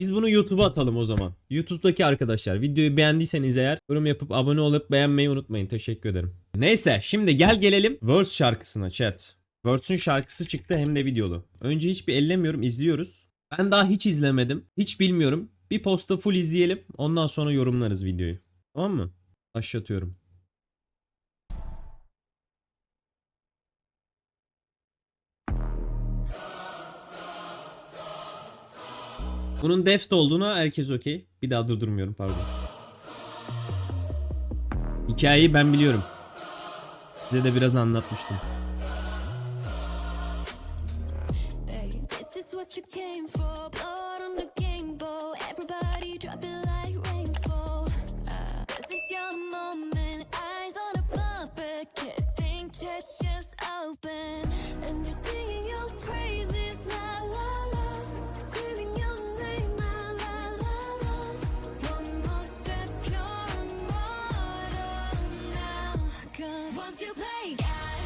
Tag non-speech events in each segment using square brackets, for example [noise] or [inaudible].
Biz bunu YouTube'a atalım o zaman. YouTube'daki arkadaşlar videoyu beğendiyseniz eğer yorum yapıp abone olup beğenmeyi unutmayın. Teşekkür ederim. Neyse şimdi gel gelelim Verse şarkısına chat. Verse'ün şarkısı çıktı hem de videolu. Önce hiçbir ellemiyorum izliyoruz. Ben daha hiç izlemedim. Hiç bilmiyorum. Bir posta full izleyelim. Ondan sonra yorumlarız videoyu. Tamam mı? Başlatıyorum. Bunun deft olduğuna herkes okey. Bir daha durdurmuyorum pardon. Hikayeyi ben biliyorum. Size de biraz anlatmıştım. Hey, 'Cause once you play God,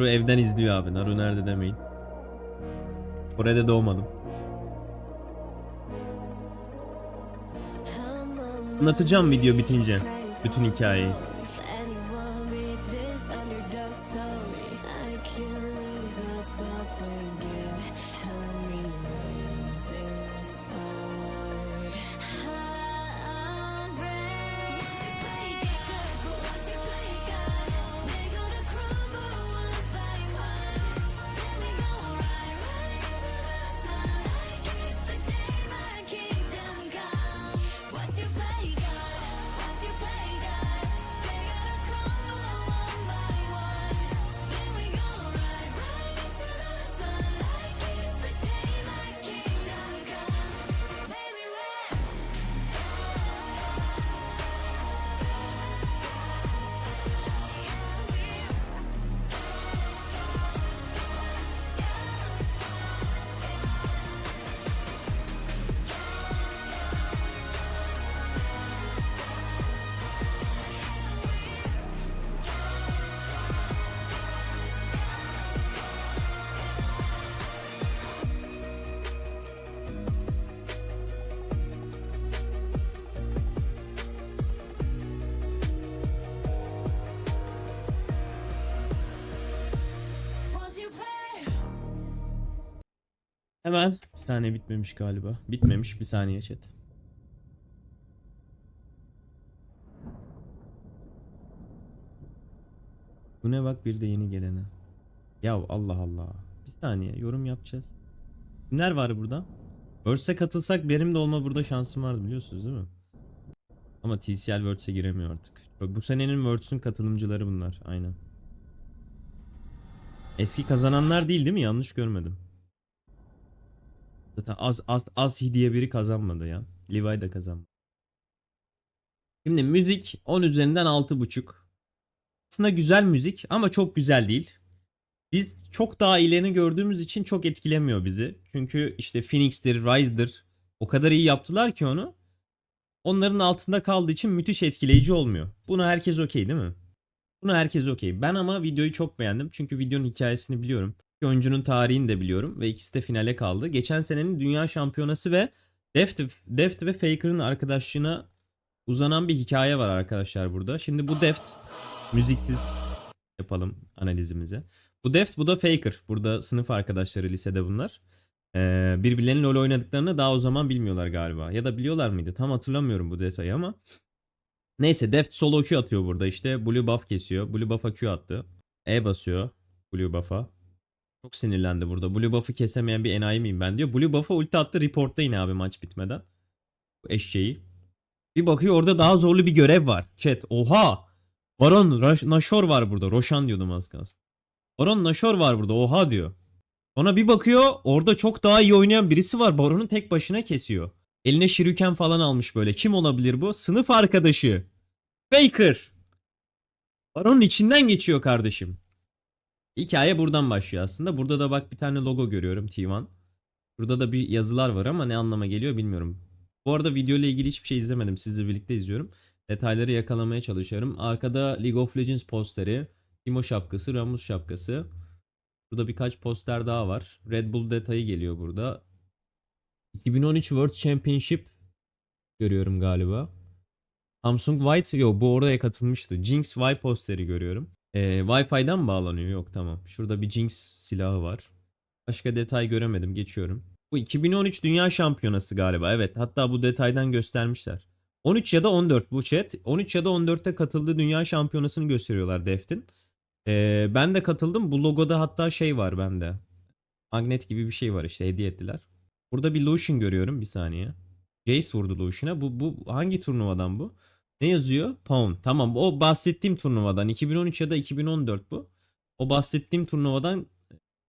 Naru evden izliyor abi. Naru nerede demeyin. Kore'de doğmadım. Anlatacağım video bitince. Bütün hikayeyi. Hemen. Bir saniye bitmemiş galiba. Bitmemiş bir saniye chat. Bu ne bak bir de yeni gelene. Ya Allah Allah. Bir saniye yorum yapacağız. Kimler var burada? Words'e katılsak benim de olma burada şansım vardı biliyorsunuz değil mi? Ama TCL Words'e giremiyor artık. Bu senenin Words'ün katılımcıları bunlar. Aynen. Eski kazananlar değil değil mi? Yanlış görmedim. Zaten az az az diye biri kazanmadı ya. Levi de kazanmadı. Şimdi müzik 10 üzerinden 6.5. Aslında güzel müzik ama çok güzel değil. Biz çok daha ilerini gördüğümüz için çok etkilemiyor bizi. Çünkü işte Phoenix'tir, Rise'dır o kadar iyi yaptılar ki onu. Onların altında kaldığı için müthiş etkileyici olmuyor. Buna herkes okey değil mi? Bunu herkes okey. Ben ama videoyu çok beğendim. Çünkü videonun hikayesini biliyorum. İki oyuncunun tarihini de biliyorum. Ve ikisi de finale kaldı. Geçen senenin dünya şampiyonası ve Deft, Deft ve Faker'ın arkadaşlığına uzanan bir hikaye var arkadaşlar burada. Şimdi bu Deft müziksiz yapalım analizimizi. Bu Deft bu da Faker. Burada sınıf arkadaşları lisede bunlar. Ee, birbirlerinin LoL oynadıklarını daha o zaman bilmiyorlar galiba. Ya da biliyorlar mıydı? Tam hatırlamıyorum bu detayı ama. Neyse Deft solo Q atıyor burada işte. Blue buff kesiyor. Blue buff'a Q attı. E basıyor. Blue buff'a. Çok sinirlendi burada. Blue buff'ı kesemeyen bir enayi miyim ben diyor. Blue buff'a ulti attı. Report'ta yine abi maç bitmeden. Bu eşeği. Bir bakıyor orada daha zorlu bir görev var. Chat. Oha. Baron Nashor var burada. Roşan diyordum az kalsın. Baron Nashor var burada. Oha diyor. Sonra bir bakıyor orada çok daha iyi oynayan birisi var. Baron'u tek başına kesiyor. Eline şiruken falan almış böyle. Kim olabilir bu? Sınıf arkadaşı. Faker. Baron'un içinden geçiyor kardeşim. Hikaye buradan başlıyor aslında. Burada da bak bir tane logo görüyorum T1. Burada da bir yazılar var ama ne anlama geliyor bilmiyorum. Bu arada video ile ilgili hiçbir şey izlemedim. Sizle birlikte izliyorum. Detayları yakalamaya çalışıyorum. Arkada League of Legends posteri, Timo şapkası, Ramus şapkası. Burada birkaç poster daha var. Red Bull detayı geliyor burada. 2013 World Championship görüyorum galiba. Samsung White yok bu oraya katılmıştı. Jinx Y posteri görüyorum. Ee, Wi-Fi'den mı bağlanıyor? Yok tamam. Şurada bir Jinx silahı var. Başka detay göremedim. Geçiyorum. Bu 2013 Dünya Şampiyonası galiba. Evet. Hatta bu detaydan göstermişler. 13 ya da 14 bu chat. 13 ya da 14'te katıldığı Dünya Şampiyonası'nı gösteriyorlar Deft'in. Ee, ben de katıldım. Bu logoda hatta şey var bende. Magnet gibi bir şey var işte hediye ettiler. Burada bir Lucian görüyorum bir saniye. Jace vurdu Lucian'a. Bu, bu hangi turnuvadan bu? Ne yazıyor? Pound. Tamam o bahsettiğim turnuvadan. 2013 ya da 2014 bu. O bahsettiğim turnuvadan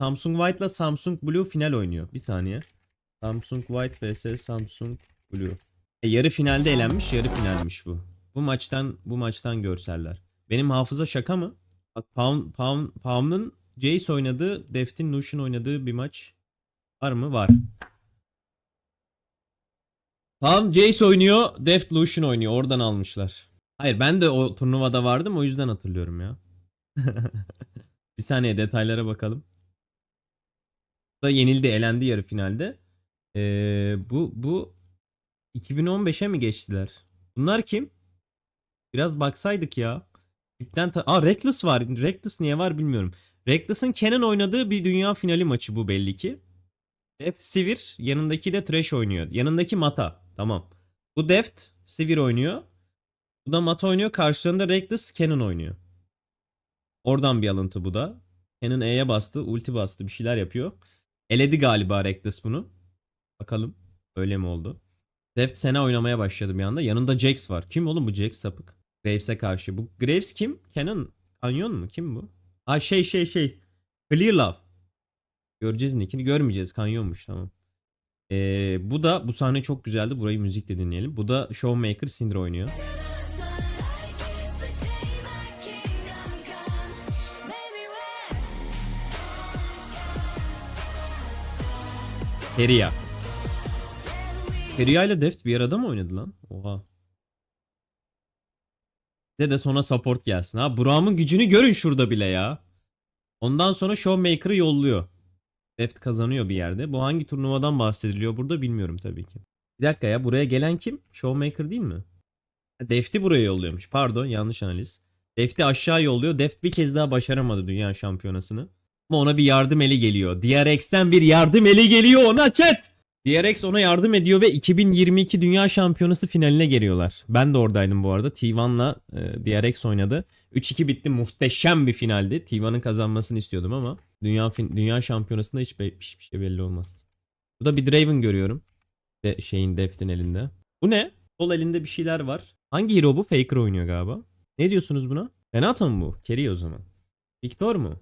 Samsung White ile Samsung Blue final oynuyor. Bir saniye. Samsung White vs Samsung Blue. E, yarı finalde elenmiş, yarı finalmiş bu. Bu maçtan bu maçtan görseller. Benim hafıza şaka mı? Bak Pound, Pound, Pound'un Jace oynadığı, Deft'in Lucian oynadığı bir maç var mı? Var. Pound Jace oynuyor, Deft oynuyor. Oradan almışlar. Hayır ben de o turnuvada vardım o yüzden hatırlıyorum ya. [laughs] bir saniye detaylara bakalım. Bu da yenildi, elendi yarı finalde. Ee, bu bu 2015'e mi geçtiler? Bunlar kim? Biraz baksaydık ya. İpten ta- Aa Reckless var. Reckless niye var bilmiyorum. Reckless'ın Kenan oynadığı bir dünya finali maçı bu belli ki. Deft Sivir yanındaki de Trash oynuyor. Yanındaki Mata. Tamam. Bu Deft Sivir oynuyor. Bu da Mata oynuyor. Karşılarında Reckless Kenan oynuyor. Oradan bir alıntı bu da. Kenan E'ye bastı. Ulti bastı. Bir şeyler yapıyor. Eledi galiba Reckless bunu. Bakalım. Öyle mi oldu? Deft Sena oynamaya başladı bir anda. Yanında Jax var. Kim oğlum bu Jax sapık? Graves'e karşı. Bu Graves kim? Kenan Kanyon mu? Kim bu? Ha şey şey şey. Clear Love. Göreceğiz nickini. Görmeyeceğiz. Kanyonmuş tamam. Ee, bu da bu sahne çok güzeldi. Burayı müzikle dinleyelim. Bu da Showmaker Syndra oynuyor. Keria. Keria ile Deft bir arada mı oynadı lan? Oha. De de sonra support gelsin. Ha Burak'ın gücünü görün şurada bile ya. Ondan sonra Showmaker'ı yolluyor. Deft kazanıyor bir yerde. Bu hangi turnuvadan bahsediliyor burada bilmiyorum tabii ki. Bir dakika ya buraya gelen kim? Showmaker değil mi? Deft'i buraya yolluyormuş. Pardon yanlış analiz. Deft'i aşağı yolluyor. Deft bir kez daha başaramadı dünya şampiyonasını. Ama ona bir yardım eli geliyor. DRX'ten bir yardım eli geliyor ona chat. DRX ona yardım ediyor ve 2022 Dünya Şampiyonası finaline geliyorlar. Ben de oradaydım bu arada. T1'la e, DRX oynadı. 3-2 bitti. Muhteşem bir finaldi. T1'ın kazanmasını istiyordum ama Dünya Dünya Şampiyonası'nda hiç hiçbir şey belli olmaz. Burada bir Draven görüyorum. De şeyin Deft'in elinde. Bu ne? Sol elinde bir şeyler var. Hangi hero bu? Faker oynuyor galiba. Ne diyorsunuz buna? Renata mı bu? Carry o zaman. Victor mu?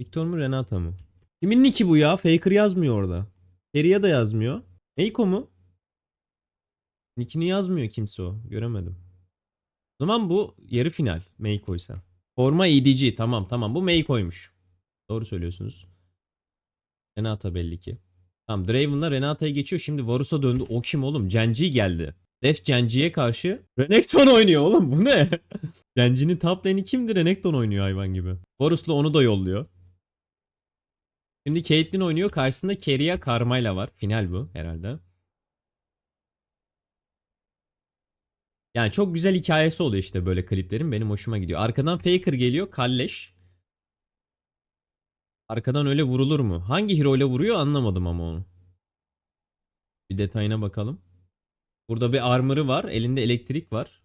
Victor mu Renata mı? Kimin nicki bu ya? Faker yazmıyor orada. Keria da yazmıyor. Meiko mu? Nickini yazmıyor kimse o. Göremedim. O zaman bu yarı final Meiko'ysa. Forma EDG tamam tamam bu Meiko'ymuş. Doğru söylüyorsunuz. Renata belli ki. Tamam Draven'la Renata'ya geçiyor. Şimdi Varus'a döndü. O kim oğlum? Genji geldi. Def Genji'ye karşı Renekton oynuyor oğlum bu ne? [laughs] Genji'nin top lane'i kimdir? Renekton oynuyor hayvan gibi. Varus'la onu da yolluyor. Şimdi Caitlyn oynuyor. Karşısında Keria Karma'yla var. Final bu herhalde. Yani çok güzel hikayesi oluyor işte böyle kliplerin. Benim hoşuma gidiyor. Arkadan Faker geliyor. Kalleş. Arkadan öyle vurulur mu? Hangi hero ile vuruyor anlamadım ama onu. Bir detayına bakalım. Burada bir armor'ı var. Elinde elektrik var.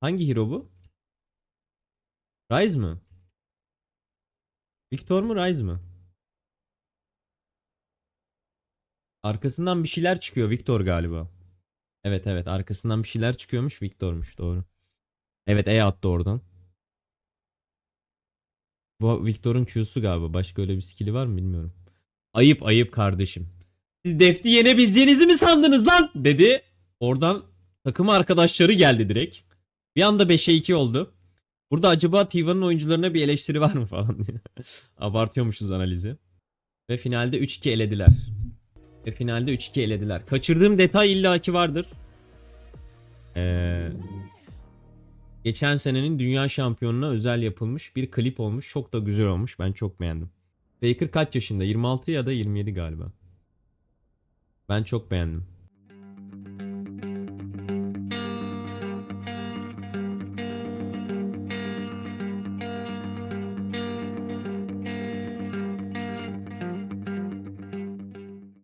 Hangi hero bu? Ryze mı? Victor mu Ryze mı? Arkasından bir şeyler çıkıyor Victor galiba. Evet evet arkasından bir şeyler çıkıyormuş Victor'muş doğru. Evet E attı oradan. Bu Victor'un Q'su galiba. Başka öyle bir skill'i var mı bilmiyorum. Ayıp ayıp kardeşim. Siz Deft'i yenebileceğinizi mi sandınız lan? Dedi. Oradan takım arkadaşları geldi direkt. Bir anda 5'e 2 oldu. Burada acaba Tiva'nın oyuncularına bir eleştiri var mı [laughs] falan diye. Abartıyormuşuz analizi. Ve finalde 3-2 elediler. Ve finalde 3-2 elediler. Kaçırdığım detay illaki vardır. Ee, geçen senenin dünya şampiyonuna özel yapılmış bir klip olmuş. Çok da güzel olmuş. Ben çok beğendim. Faker kaç yaşında? 26 ya da 27 galiba. Ben çok beğendim.